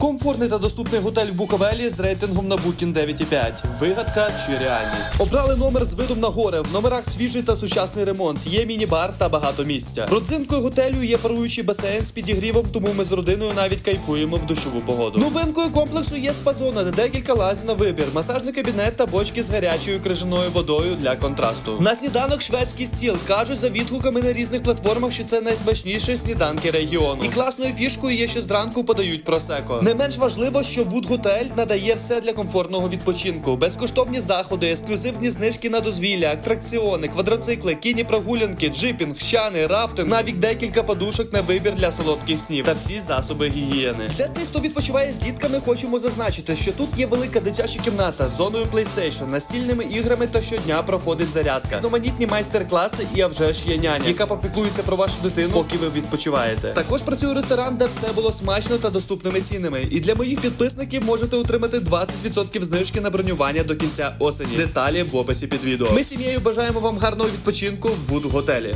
Комфортний та доступний готель в Буковелі з рейтингом на Booking 9,5. Вигадка чи реальність. Обрали номер з видом на гори. В номерах свіжий та сучасний ремонт. Є міні-бар та багато місця. Родзинкою готелю є паруючий басейн з підігрівом, тому ми з родиною навіть кайфуємо в душову погоду. Новинкою комплексу є спа-зона, де декілька лазів на вибір, масажний кабінет та бочки з гарячою крижаною водою для контрасту. На сніданок шведський стіл кажуть за відгуками на різних платформах, що це найсмачніші сніданки регіону. І класною фішкою є, що зранку подають просеко. Не менш важливо, що Вуд Готель надає все для комфортного відпочинку: безкоштовні заходи, ексклюзивні знижки на дозвілля, атракціони, квадроцикли, кіні прогулянки, джипінг, щани, рафтинг, навіть декілька подушок на вибір для солодких снів та всі засоби гігієни. Для тих, хто відпочиває з дітками, хочемо зазначити, що тут є велика дитяча кімната з зоною PlayStation, настільними іграми та щодня проходить зарядка. Різноманітні майстер-класи і а вже ж є няня, яка попіклується про вашу дитину, поки ви відпочиваєте. Також працює ресторан, де все було смачно та доступними цінами. І для моїх підписників можете отримати 20% знижки на бронювання до кінця осені. Деталі в описі під відео. Ми сім'єю бажаємо вам гарного відпочинку в Вуд готелі.